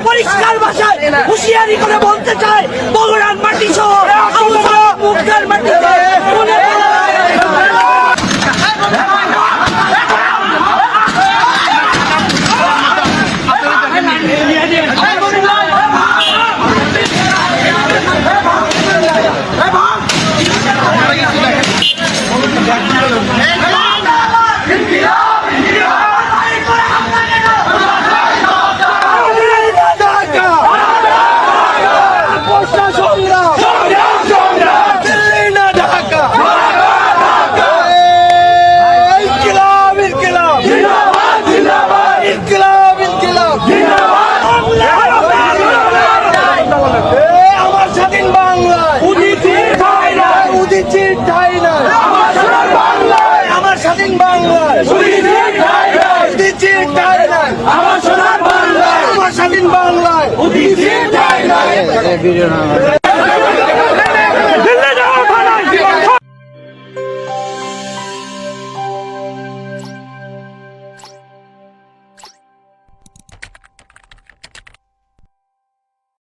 পরিষ্কার ভাষায় হুঁশিয়ারি করে বলতে চাই বগুড়ার মাটি সহ মাটিতে মনে ঠাই নাই আমার স্বাধীন বাংলায়। ঠাই নাই আমার সোনার বাংলায়। আমার স্বাধীন বাংলায়